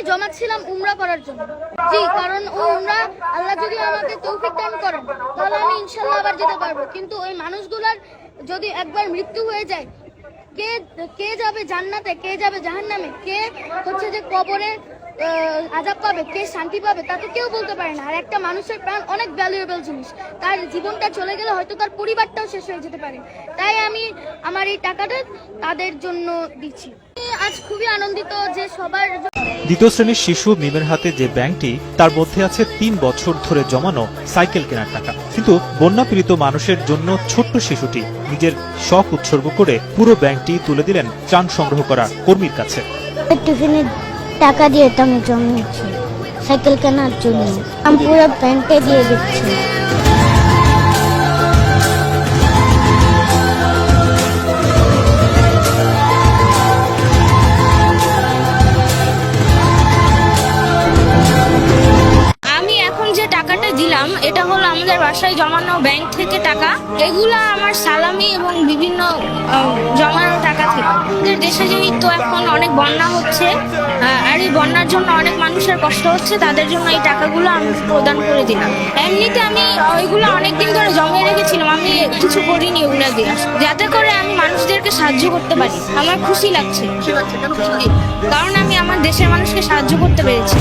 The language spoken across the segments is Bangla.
আমি জমাচ্ছিলাম উমরা করার জন্য। জি, কারণ ও উমরা, আল্লাহ যদি আমাকে তৌফিক দান করেন, তাহলে আমি ইনশাল্লাহ আবার যেতে পারব। কিন্তু ওই মানুষগুলার যদি একবার মৃত্যু হয়ে যায়, কে কে যাবে জান্নাতে, কে যাবে জাহান্নামে? কে হচ্ছে যে কবরে আজাব পাবে কে শান্তি পাবে তা তো কেউ বলতে পারে না। আর একটা মানুষের প্রাণ অনেক ভ্যালুয়েবল জিনিস। তার জীবনটা চলে গেলে হয়তো তার পরিবারটাও শেষ হয়ে যেতে পারে। তাই আমি আমার এই টাকাটা তাদের জন্য দিচ্ছি। আজ খুবই আনন্দিত যে সবার দ্বিতীয় শ্রেণির শিশু মিমের হাতে যে ব্যাংকটি তার মধ্যে আছে তিন বছর ধরে জমানো সাইকেল কেনার টাকা। কিন্তু বন্যা পীড়িত মানুষের জন্য ছোট্ট শিশুটি নিজের শখ উৎসর্গ করে পুরো ব্যাংকটি তুলে দিলেন ত্রাণ সংগ্রহ করা কর্মীর কাছে। টিফিনের টাকা দিয়ে আমি জমিয়েছি। সাইকেল কেনার জন্য। আমি পুরো ব্যাংকে দিয়ে দিচ্ছি। দিলাম, এটা হলো আমাদের বাসায় জমানো ব্যাংক থেকে টাকা। এগুলো আমার সালামি এবং বিভিন্ন জমানো টাকা থেকে। আমাদের দেশে যেহেতু এখন অনেক বন্যা হচ্ছে এই বন্যার জন্য অনেক মানুষের কষ্ট হচ্ছে, তাদের জন্য এই টাকাগুলো আমি প্রদান করে দিলাম। এমনিতে আমি ওইগুলো অনেকদিন ধরে জমিয়ে রেখেছিলাম, আমি কিছু করিনি ওগুলো দিয়ে। যাতে করে আমি মানুষদেরকে সাহায্য করতে পারি, আমার খুশি লাগছে। কারণ আমি আমার দেশের মানুষকে সাহায্য করতে পেরেছি।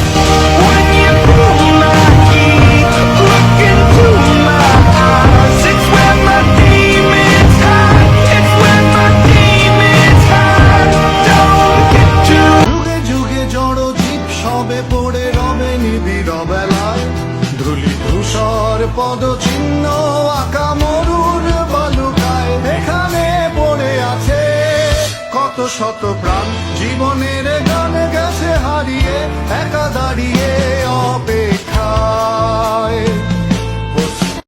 পড়ে রবে নিবিড় বেলায় ধুলি, ধূসর পদ চিহ্ন আঁকা মরুর বালুকায়। এখানে পড়ে আছে কত শত প্রাণ। জীবনের গান গেছে হারিয়ে, একা